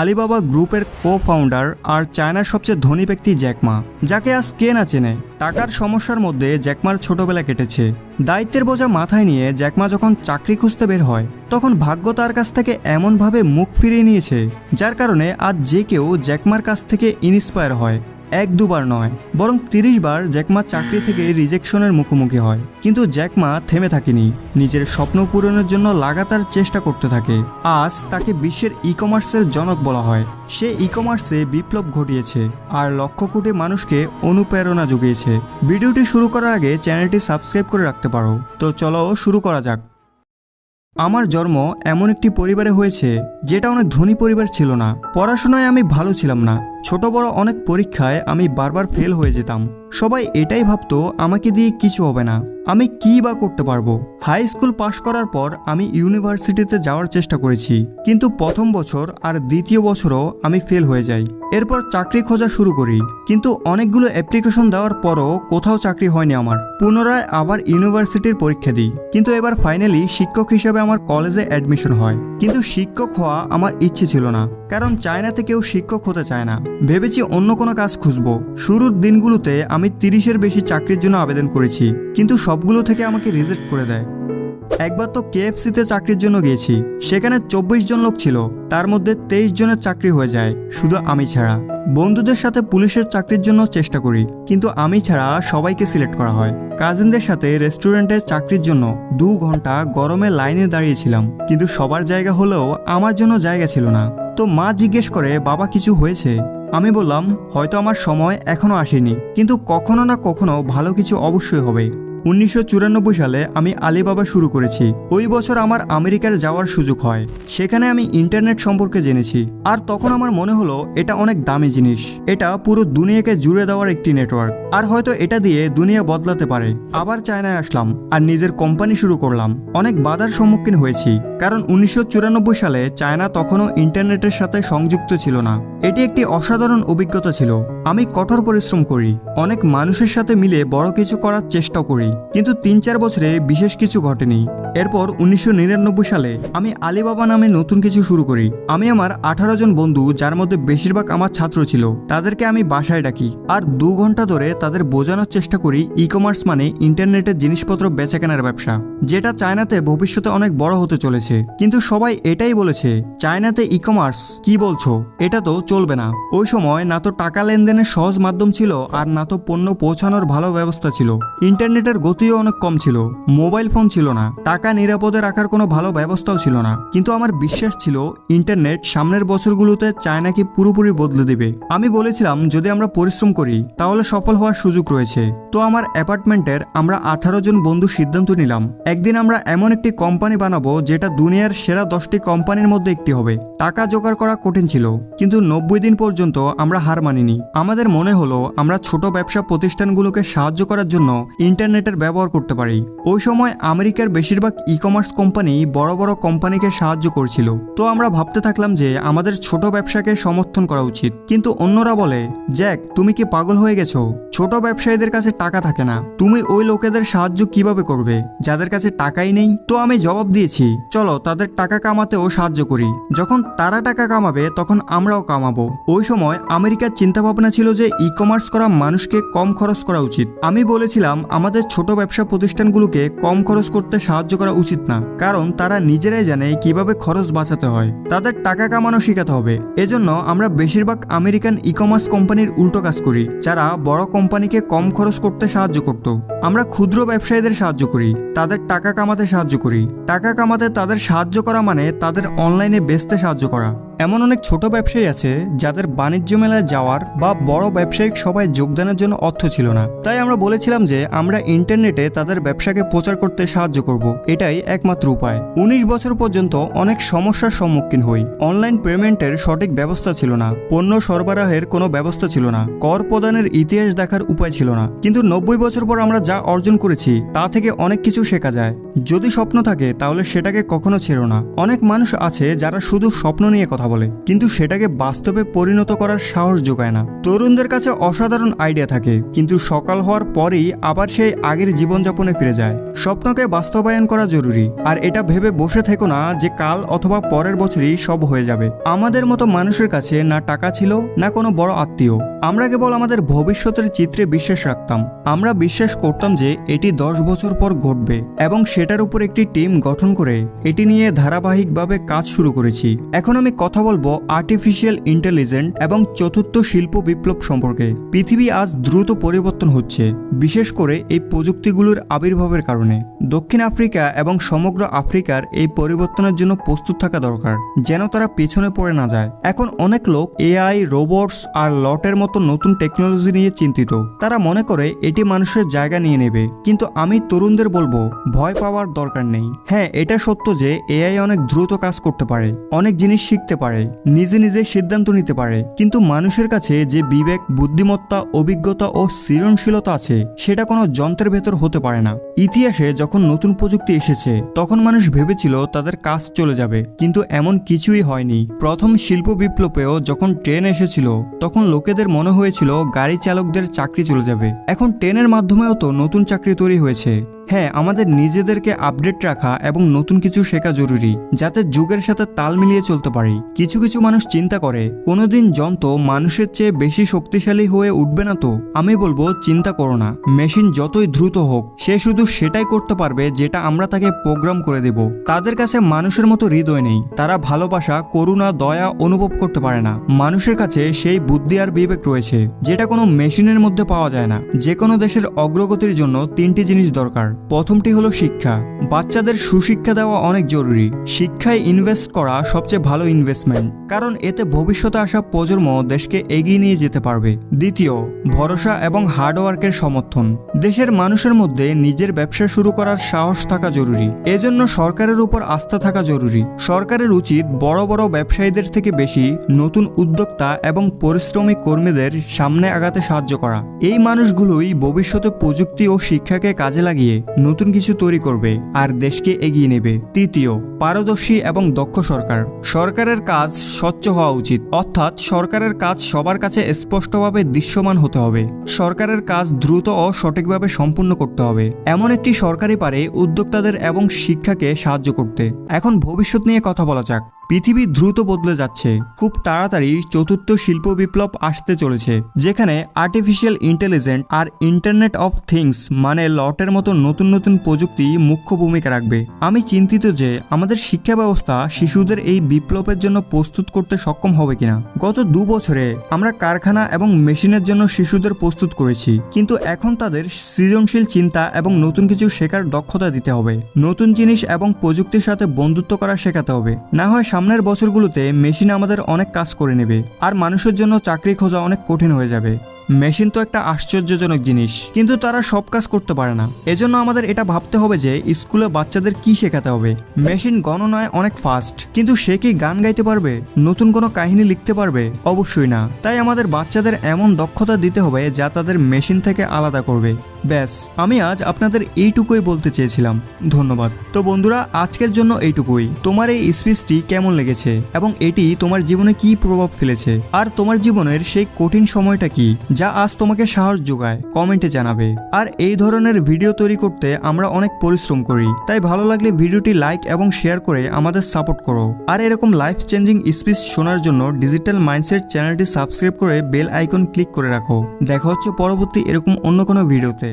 Alibaba গ্রুপের কো founder আর চায়নার সবচেয়ে ধনী ব্যক্তি জ্যাকমা, যাকে আজ কে না চেনে, টাকার সমস্যার মধ্যে জ্যাকমার ছোটবেলা কেটেছে। দায়িত্বের বোঝা মাথায় নিয়ে জ্যাকমা যখন চাকরি খুঁজতে বের হয়, তখন ভাগ্য তার কাছ থেকে এমনভাবে মুখ ফিরিয়ে নিয়েছে, যার কারণে আজ যে কেউ জ্যাকমার কাছ থেকে ইন্সপায়ার হয়। এক দুবার নয়, বরং তিরিশ বার জ্যাকমা চাকরি থেকে রিজেকশনের মুখোমুখি হয়। কিন্তু জ্যাকমা থেমে থাকেনি। নিজের স্বপ্ন পূরণের জন্য লাগাতার চেষ্টা করতে থাকে। আজ তাকে বিশ্বের ই কমার্সের জনক বলা হয়। সে ই কমার্সে বিপ্লব ঘটিয়েছে আর লক্ষ কোটি মানুষকে অনুপ্রেরণা জুগিয়েছে। ভিডিওটি শুরু করার আগে চ্যানেলটি সাবস্ক্রাইব করে রাখতে পারো। তো চলো শুরু করা যাক। আমার জন্ম এমন একটি পরিবারে হয়েছে, যেটা অনেক ধনী পরিবার ছিল না। পড়াশোনায় আমি ভালো ছিলাম না। ছোট বড় অনেক পরীক্ষায় আমি বারবার ফেল হয়ে যেতাম। সবাই এটাই ভাবতো, আমাকে দিয়ে কিছু হবে না। আমি কি বা করতে পারব? হাই স্কুল পাশ করার পর আমি ইউনিভার্সিটিতে যাওয়ার চেষ্টা করেছি। কিন্তু প্রথম বছর আর দ্বিতীয় বছরও আমি ফেল হয়ে যাই। এরপর চাকরি খোঁজা শুরু করি। কিন্তু অনেকগুলো অ্যাপ্লিকেশন দেওয়ার পরও কোথাও চাকরি হয়নি আমার। পুনরায় আবার ইউনিভার্সিটির পরীক্ষা দিই। কিন্তু এবার ফাইনালি শিক্ষক হিসেবে আমার কলেজে অ্যাডমিশন হয়। কিন্তু শিক্ষক হওয়া আমার ইচ্ছে ছিল না। কারণ চায়নাতে কেউ শিক্ষক হতে চায় না। ভেবেছি অন্য কোনো কাজ খুঁজবো। শুরুর দিনগুলোতে আমি তিরিশের বেশি চাকরির জন্য আবেদন করেছি, কিন্তু সবগুলো থেকে আমাকে রিজেক্ট করে দেয়। একবার তো কেএফসিতে চাকরির জন্য গিয়েছি, সেখানে চব্বিশ জন লোক ছিল, তার মধ্যে তেইশ জনের চাকরি হয়ে যায়, শুধু আমি ছাড়া। বন্ধুদের সাথে পুলিশের চাকরির জন্য চেষ্টা করি, কিন্তু আমি ছাড়া সবাইকে সিলেক্ট করা হয়। কাজিনদের সাথে রেস্টুরেন্টে চাকরির জন্য দু ঘণ্টা গরমে লাইনে দাঁড়িয়েছিলাম, কিন্তু সবার জায়গা হলেও আমার জন্য জায়গা ছিল না। তো মা জিজ্ঞেস করে, বাবা, কিছু হয়েছে? আমি বললাম, হয়তো আমার সময় এখনও আসেনি, কিন্তু কখনো না কখনো ভালো কিছু অবশ্যই হবে। উনিশশো চুরানব্বই সালে আমি আলিবাবা শুরু করেছি। ওই বছর আমার আমেরিকার যাওয়ার সুযোগ হয়। সেখানে আমি ইন্টারনেট সম্পর্কে জেনেছি। আর তখন আমার মনে হলো, এটা অনেক দামি জিনিস। এটা পুরো দুনিয়াকে জুড়ে দেওয়ার একটি নেটওয়ার্ক। আর হয়তো এটা দিয়ে দুনিয়া বদলাতে পারে। আবার চায়নায় আসলাম আর নিজের কোম্পানি শুরু করলাম। অনেক বাধার সম্মুখীন হয়েছি। কারণ উনিশশো চুরানব্বই সালে চায়না তখনও ইন্টারনেটের সাথে সংযুক্ত ছিল না। এটি একটি অসাধারণ অভিজ্ঞতা ছিল। আমি কঠোর পরিশ্রম করি। অনেক মানুষের সাথে মিলে বড় কিছু করার চেষ্টা করি। কিন্তু তিন চার বছরে বিশেষ কিছু ঘটেনি। এরপর উনিশশো নিরানব্বই সালে আমি আলিবাবা নামে নতুন কিছু শুরু করি। আমি আমার আঠারো জন বন্ধু, যার মধ্যে বেশিরভাগ আমার ছাত্র ছিল, তাদেরকে আমি বাসায় ডাকি। আর দু ঘণ্টা ধরে তাদের বোঝানোর চেষ্টা করি ই কমার্স মানে ইন্টারনেটের জিনিসপত্র বেচা কেনার ব্যবসা, যেটা চায়নাতে ভবিষ্যতে অনেক বড় হতে চলেছে। কিন্তু সবাই এটাই বলেছে, চায়নাতে ই কমার্স কি বলছো? এটা তো চলবে না। ওই সময় না তো টাকা লেনদেনের সহজ মাধ্যম ছিল, আর না তো পণ্য পৌঁছানোর ভালো ব্যবস্থা ছিল। ইন্টারনেটের গতিও অনেক কম ছিল। মোবাইল ফোন ছিল না। টাকা নিরাপদে রাখার কোনো ভালো ব্যবস্থাও ছিল না। কিন্তু আমার বিশ্বাস ছিল, ইন্টারনেট সামনের বছরগুলোতে চায়নাকে পুরোপুরি বদলে দেবে। আমি বলেছিলাম, যদি আমরা পরিশ্রম করি, তাহলে সফল হওয়ার সুযোগ রয়েছে। তো আমার অ্যাপার্টমেন্টের আমরা আঠারো জন বন্ধু সিদ্ধান্ত নিলাম। একদিন আমরা এমন একটি কোম্পানি বানাবো, যেটা দুনিয়ার সেরা দশটি কোম্পানির মধ্যে একটি হবে। টাকা জোগাড় করা কঠিন ছিল, কিন্তু নব্বই দিন পর্যন্ত আমরা হার মানিনি। আমাদের মনে হলো, আমরা ছোট ব্যবসা প্রতিষ্ঠানগুলোকে সাহায্য করার জন্য ইন্টারনেটের ব্যবহার করতে পারি। ওই সময় আমেরিকার বেশিরভাগ ই কমার্স কোম্পানি বড় বড় কোম্পানিকে সাহায্য করছিল। তো আমরা ভাবতে থাকলাম যে আমাদের ছোট ব্যবসাকে সমর্থন করা উচিত। কিন্তু অন্যরা বলে, জ্যাক, তুমি কি পাগল হয়ে গেছো? ছোট ব্যবসায়ীদের কাছে টাকা থাকে না। তুমি ওই লোকেদের সাহায্য কীভাবে করবে? যাদের কাছে টাকাই নেই। তো আমি জবাব দিয়েছি, চলো, তাদের টাকা কামাতেও সাহায্য করি। যখন তারা টাকা কামাবে, তখন আমরাও কামাবো। ওই সময় আমেরিকার চিন্তাভাবনা ছিল যে ই কমার্স করা মানুষকে কম খরচ করা উচিত। আমি বলেছিলাম, আমাদের ছোট ব্যবসা প্রতিষ্ঠানগুলোকে কম খরচ করতে সাহায্য করা উচিত না, কারণ তারা নিজেরাই জানে কীভাবে খরচ বাঁচাতে হয়। তাদের টাকা কামানো শেখাতে হবে। এজন্য আমরা বেশিরভাগ আমেরিকান ই কমার্স কোম্পানির উল্টো কাজ করি, যারা বড় কোম্পানিকে কম খরচ করতে সাহায্য করত। আমরা ক্ষুদ্র ব্যবসায়ীদের সাহায্য করি, তাদের টাকা কামাতে সাহায্য করি। টাকা কামাতে তাদের সাহায্য করা মানে তাদের অনলাইনে বেচতে সাহায্য করা। এমন অনেক ছোট ব্যবসায়ী আছে যাদের বাণিজ্য মেলায় যাওয়ার বা বড় ব্যবসায়িক সবাই যোগদানের জন্য অর্থ ছিল না। তাই আমরা বলেছিলাম যে আমরা ইন্টারনেটে তাদের ব্যবসাকে প্রচার করতে সাহায্য করব। এটাই একমাত্র উপায়। উনিশ বছর পর্যন্ত অনেক সমস্যার সম্মুখীন হই। অনলাইন পেমেন্টের সঠিক ব্যবস্থা ছিল না। পণ্য সরবরাহের কোনো ব্যবস্থা ছিল না। কর প্রদানের ইতিহাস দেখার উপায় ছিল না। কিন্তু নব্বই বছর পর আমরা যা অর্জন করেছি, তা থেকে অনেক কিছু শেখা যায়। যদি স্বপ্ন থাকে, তাহলে সেটাকে কখনো ছেড়ো না। অনেক মানুষ আছে যারা শুধু স্বপ্ন নিয়ে কথা কথা বলে। কিন্তু সেটাকে বাস্তবে পরিণত করার সাহস যোগায় না। তরুণদের কাছে অসাধারণ আইডিয়া থাকে, কিন্তু সকাল হওয়ার পরেই আবার সেই আগের জীবনযাপনে ফিরে যায়। স্বপ্নকে বাস্তবায়ন করা জরুরি, আর এটা ভেবে বসে থেকো না যে কাল অথবা পরের বছরই সব হয়ে যাবে। আমাদের মতো মানুষের কাছে না টাকা ছিল, না কোনো বড় আত্মীয়। আমরা কেবল আমাদের ভবিষ্যতের চিত্রে বিশ্বাস রাখতাম। আমরা বিশ্বাস করতাম যে এটি দশ বছর পর ঘটবে, এবং সেটার উপর একটি টিম গঠন করে এটি নিয়ে ধারাবাহিকভাবে কাজ শুরু করেছি। এখন আমি কথা বলব আর্টিফিশিয়াল ইন্টেলিজেন্ট এবং চতুর্থ শিল্প বিপ্লব সম্পর্কে। পৃথিবী আজ দ্রুত পরিবর্তন হচ্ছে, বিশেষ করে এই প্রযুক্তিগুলোর আবির্ভাবের কারণে। দক্ষিণ আফ্রিকা এবং সমগ্র আফ্রিকার এই পরিবর্তনের জন্য প্রস্তুত থাকা দরকার, যেন তারা পেছনে পড়ে না যায়। এখন অনেক লোক এআই, রোবটস আর লটের মতো নতুন টেকনোলজি নিয়ে চিন্তিত। তারা মনে করে এটি মানুষের জায়গা নিয়ে নেবে। কিন্তু আমি তরুণদের বলব, ভয় পাওয়ার দরকার নেই। হ্যাঁ এটা সত্য যে এআই অনেক দ্রুত কাজ করতে পারে, অনেক জিনিস শিখতে পারে, নিজে নিজে সিদ্ধান্ত নিতে পারে। কিন্তু মানুষের কাছে যে বিবেক, বুদ্ধিমত্তা, অভিজ্ঞতা ও সৃজনশীলতা আছে, সেটা কোনো যন্ত্রের ভেতর হতে পারে না। ইতিহাসে যখন নতুন প্রযুক্তি এসেছে, তখন মানুষ ভেবেছিল তাদের কাজ চলে যাবে, কিন্তু এমন কিছুই হয়নি। প্রথম শিল্প বিপ্লবেও যখন ট্রেন এসেছিল, তখন লোকেদের মনে হয়েছিল গাড়ি চালকদের চাকরি চলে যাবে। এখন ট্রেনের মাধ্যমেও তো নতুন চাকরি তৈরি হয়েছে। হ্যাঁ আমাদের নিজেদেরকে আপডেট রাখা এবং নতুন কিছু শেখা জরুরি, যাতে যুগের সাথে তাল মিলিয়ে চলতে পারি। কিছু কিছু মানুষ চিন্তা করে, কোনোদিন যন্ত্র মানুষের চেয়ে বেশি শক্তিশালী হয়ে উঠবে না তো? আমি বলব, চিন্তা করো না। মেশিন যতই দ্রুত হোক, সে শুধু সেটাই করতে পারবে যেটা আমরা তাকে প্রোগ্রাম করে দেব। তাদের কাছে মানুষের মতো হৃদয় নেই। তারা ভালোবাসা, করুণা, দয়া অনুভব করতে পারে না। মানুষের কাছে সেই বুদ্ধি আর বিবেক রয়েছে, যেটা কোনো মেশিনের মধ্যে পাওয়া যায় না। যে কোনো দেশের অগ্রগতির জন্য তিনটি জিনিস দরকার। প্রথমটি হলো শিক্ষা। বাচ্চাদের সুশিক্ষা দেওয়া অনেক জরুরি। শিক্ষায় ইনভেস্ট করা সবচেয়ে ভালো ইনভেস্টমেন্ট কারণ এতে ভবিষ্যতে আসা প্রজন্ম দেশকে এগিয়ে নিয়ে যেতে পারবে। দ্বিতীয়, ভরসা এবং হার্ডওয়ার্কের সমর্থন। দেশের মানুষের মধ্যে নিজের ব্যবসা শুরু করার সাহস থাকা জরুরি। এজন্য সরকারের উপর আস্থা থাকা জরুরি। সরকারের উচিত বড় বড় ব্যবসায়ীদের থেকে বেশি নতুন উদ্যোক্তা এবং পরিশ্রমী কর্মীদের সামনে আগাতে সাহায্য করা। এই মানুষগুলোই ভবিষ্যতে প্রযুক্তি ও শিক্ষাকে কাজে লাগিয়ে নতুন কিছু তৈরি করবে আর দেশকে এগিয়ে নেবে। তৃতীয়, পারদর্শী এবং দক্ষ সরকার। সরকারের কাজ স্বচ্ছ হওয়া উচিত। অর্থাৎ সরকারের কাজ সবার কাছে স্পষ্টভাবে দৃশ্যমান হতে হবে। সরকারের কাজ দ্রুত ও সঠিকভাবে সম্পূর্ণ করতে হবে। এমন একটি সরকারি পারে উদ্যোক্তাদের এবং শিক্ষাকে সাহায্য করতে। এখন ভবিষ্যৎ নিয়ে কথা বলা যাক। পৃথিবী দ্রুত বদলে যাচ্ছে। খুব তাড়াতাড়ি চতুর্থ শিল্প বিপ্লব আসতে চলেছে, যেখানে আর্টিফিশিয়াল ইন্টেলিজেন্ট আর ইন্টারনেট অফ থিংস মানে লটের মতো নতুন নতুন প্রযুক্তি মুখ্য ভূমিকা রাখবে। আমি চিন্তিত যে আমাদের শিক্ষা ব্যবস্থা শিশুদের এই বিপ্লবের জন্য প্রস্তুত করতে সক্ষম হবে কিনা। গত দু বছরে আমরা কারখানা এবং মেশিনের জন্য শিশুদের প্রস্তুত করেছি, কিন্তু এখন তাদের সৃজনশীল চিন্তা এবং নতুন কিছু শেখার দক্ষতা দিতে হবে। নতুন জিনিস এবং প্রযুক্তির সাথে বন্ধুত্ব করা শেখাতে হবে। না হয় সামনের বছরগুলোতে মেশিন আমাদের অনেক কাজ করে নেবে, আর মানুষের জন্য চাকরি খোঁজা অনেক কঠিন হয়ে যাবে। মেশিন তো একটা আশ্চর্যজনক জিনিস, কিন্তু তারা সব কাজ করতে পারে না। এজন্য আমাদের এটা ভাবতে হবে যে, স্কুলে বাচ্চাদের কি শেখাতে হবে? মেশিন গণনায় অনেক ফাস্ট কিন্তু সে কি গান গাইতে পারবে? নতুন কোনো কাহিনী লিখতে পারবে? অবশ্যই না। তাই আমাদের বাচ্চাদের এমন দক্ষতা দিতে হবে যা তাদের মেশিন থেকে আলাদা করবে। ব্যাস, আমি আজ আপনাদের এইটুকুই বলতে চেয়েছিলাম। ধন্যবাদ। তো বন্ধুরা, আজকের জন্য এইটুকুই। তোমার এই স্পিচটি কেমন লেগেছে? এবং এটি তোমার জীবনে কি প্রভাব ফেলেছে? আর তোমার জীবনের সেই কঠিন সময়টা কি যা আজ তোমাকে সাহস যোগায়, কমেন্টে জানাবে। আর এই ধরনের ভিডিও তৈরি করতে আমরা অনেক পরিশ্রম করি। তাই ভালো লাগলে ভিডিওটি লাইক এবং শেয়ার করে আমাদের সাপোর্ট করো। আর এরকম লাইফ চেঞ্জিং স্পিচ শোনার জন্য ডিজিটাল মাইন্ডসেট চ্যানেলটি সাবস্ক্রাইব করে বেল আইকন ক্লিক করে রাখো। দেখা হচ্ছে পরবর্তী এরকম অন্য কোনো ভিডিওতে।